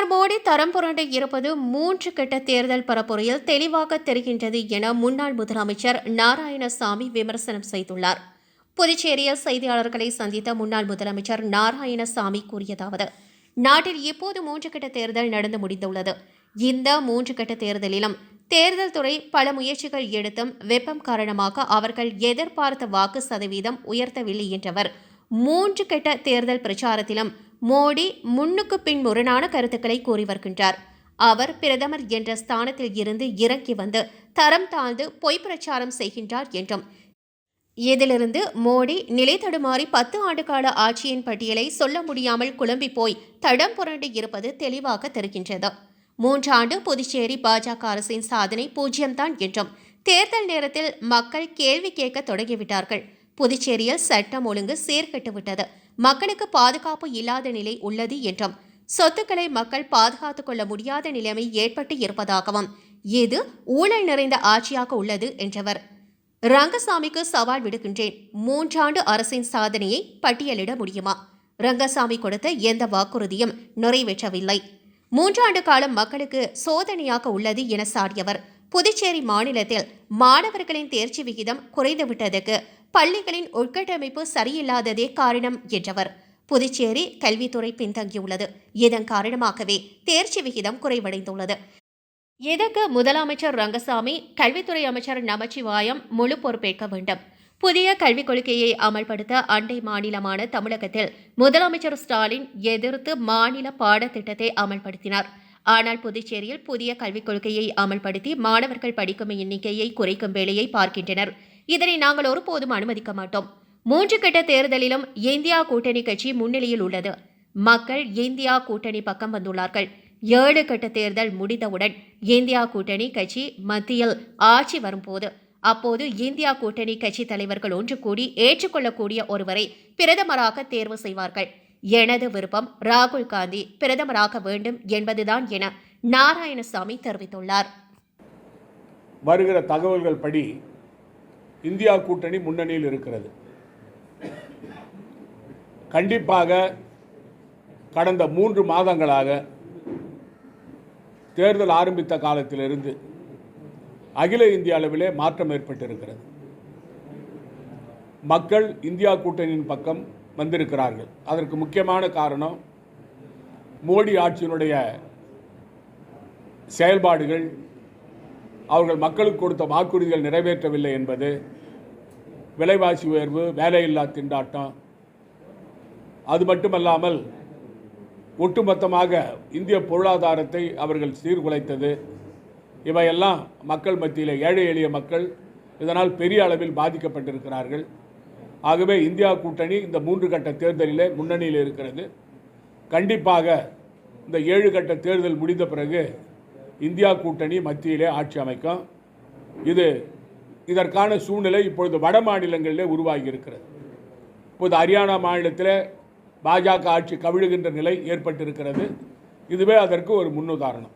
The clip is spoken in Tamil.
பிரதமர் மோடி தரம் புரண்டு இருப்பது மூன்று கட்ட தேர்தல் பரப்புரையில் தெளிவாக தெரிகின்றது என முன்னாள் முதலமைச்சர் நாராயணசாமி விமர்சனம் செய்துள்ளார். புதுச்சேரியில் செய்தியாளர்களை சந்தித்த முன்னாள் முதலமைச்சர் நாராயணசாமி கூறியதாவது நாட்டில் இப்போது மூன்று கட்ட தேர்தல் நடந்து முடிந்துள்ளது. இந்த மூன்று கட்ட தேர்தலிலும் தேர்தல் துறை பல முயற்சிகள் எடுத்தும் வெப்பம் காரணமாக அவர்கள் எதிர்பார்த்த வாக்கு சதவீதம் உயர்த்தவில்லை என்றவர். மூன்று கட்ட தேர்தல் பிரச்சாரத்திலும் மோடி முன்னுக்கு பின் முரணான கருத்துக்களை கூறி வருகின்றார். அவர் பிரதமர் என்ற ஸ்தானத்தில் இருந்து இறங்கி வந்து தரம் தாழ்ந்து பொய் பிரச்சாரம் செய்கின்றார் என்றும். இதிலிருந்து மோடி நிலை தடுமாறி பத்து ஆண்டுகால ஆட்சியின் பட்டியலை சொல்ல முடியாமல் குழம்பி போய் தடம் புரண்டு இருப்பது தெளிவாக தெரிகின்றது. மூன்றாண்டு புதுச்சேரி பாஜக அரசின் சாதனை பூஜ்ஜியம்தான் என்றும் தேர்தல் நேரத்தில் மக்கள் கேள்வி கேட்க தொடங்கிவிட்டார்கள். புதுச்சேரியில் சட்டம் ஒழுங்கு சீர்கெட்டுவிட்டது. மக்களுக்கு பாதுகாப்பு இல்லாத நிலை உள்ளது என்றும் சொத்துக்களை மக்கள் பாதுகாத்துக் கொள்ள முடியாத நிலைமை ஏற்பட்டு இருப்பதாகவும் இது ஊழல் நிறைந்த ஆட்சியாக உள்ளது என்றவர். ரங்கசாமிக்கு சவால் விடுகின்றேன். மூன்றாண்டு அரசின் சாதனையை பட்டியலிட முடியுமா? ரங்கசாமி கொடுத்த எந்த வாக்குறுதியும் நிறைவேற்றவில்லை. மூன்றாண்டு காலம் மக்களுக்கு சோதனையாக உள்ளது என சாடியவர். புதுச்சேரி மாநிலத்தில் மாணவர்களின் தேர்ச்சி விகிதம் குறைந்துவிட்டதற்கு பள்ளிகளின் உட்கட்டமைப்பு சரியில்லாததே காரணம் என்றவர். புதுச்சேரி கல்வித்துறை பின்தங்கியுள்ளது. இதன் காரணமாகவே தேர்ச்சி விகிதம் குறைவடைந்துள்ளது. இதற்கு முதலமைச்சர் ரங்கசாமி கல்வித்துறை அமைச்சர் நமச்சிவாயம் முழு பொறுப்பேற்க வேண்டும். புதிய கல்விக் கொள்கையை அமல்படுத்த அண்டை மாநிலமான தமிழகத்தில் முதலமைச்சர் ஸ்டாலின் எதிர்த்து மாநில பாடத்திட்டத்தை அமல்படுத்தினார். ஆனால் புதுச்சேரியில் புதிய கல்விக் கொள்கையை அமல்படுத்தி மாணவர்கள் படிக்கும் எண்ணிக்கையை குறைக்கும் வேலையை பார்க்கின்றனர். இதனை நாங்கள் ஒருபோதும் அனுமதிக்க மாட்டோம். மூன்று கட்ட தேர்தலிலும் இந்தியா கூட்டணி கட்சி முன்னிலையில் உள்ளது. மக்கள் இந்தியா கூட்டணி பக்கம் வந்துள்ளார்கள். ஏழு கட்ட தேர்தல் முடிந்தவுடன் இந்தியா கூட்டணி கட்சி மத்தியில் ஆட்சி வரும்போது அப்போது இந்தியா கூட்டணி கட்சி தலைவர்கள் ஒன்று கூடி ஏற்றுக்கொள்ளக்கூடிய ஒருவரை பிரதமராக தேர்வு செய்வார்கள். எனது விருப்பம் ராகுல் காந்தி பிரதமராக வேண்டும் என்பதுதான் என நாராயணசாமி தெரிவித்துள்ளார். வருகிற தகவல்கள் படி இந்தியா கூட்டணி முன்னணியில் இருக்கிறது. கண்டிப்பாக கடந்த மூன்று மாதங்களாக தேர்தல் ஆரம்பித்த காலத்திலிருந்து அகில இந்திய அளவிலே மாற்றம் ஏற்பட்டிருக்கிறது. மக்கள் இந்தியா கூட்டணியின் பக்கம் வந்திருக்கிறார்கள். அதற்கு முக்கியமான காரணம் மோடி ஆட்சியினுடைய செயல்பாடுகள் அவர்கள் மக்களுக்கு கொடுத்த வாக்குறுதிகள் நிறைவேற்றவில்லை என்பது விலைவாசி உயர்வு வேலையில்லா திண்டாட்டம். அது மட்டுமல்லாமல் ஒட்டுமொத்தமாக இந்திய பொருளாதாரத்தை அவர்கள் சீர்குலைத்தது. இவையெல்லாம் மக்கள் மத்தியில் ஏழை எளிய மக்கள் இதனால் பெரிய அளவில் பாதிக்கப்பட்டிருக்கிறார்கள். ஆகவே இந்தியா கூட்டணி இந்த மூன்று கட்ட தேர்தலிலே முன்னணியில் இருக்கிறது. கண்டிப்பாக இந்த ஏழு கட்ட தேர்தல் முடிந்த பிறகு இந்தியா கூட்டணி மத்தியிலே ஆட்சி அமைக்கும். இது இதற்கான சூழ்நிலை இப்பொழுது வட மாநிலங்களிலே உருவாகி இருக்கிறது இப்போது ஹரியானா மாநிலத்தில் பாஜக ஆட்சி கவிழுகின்ற நிலை ஏற்பட்டிருக்கிறது. இதுவே அதற்கு ஒரு முன்னுதாரணம்.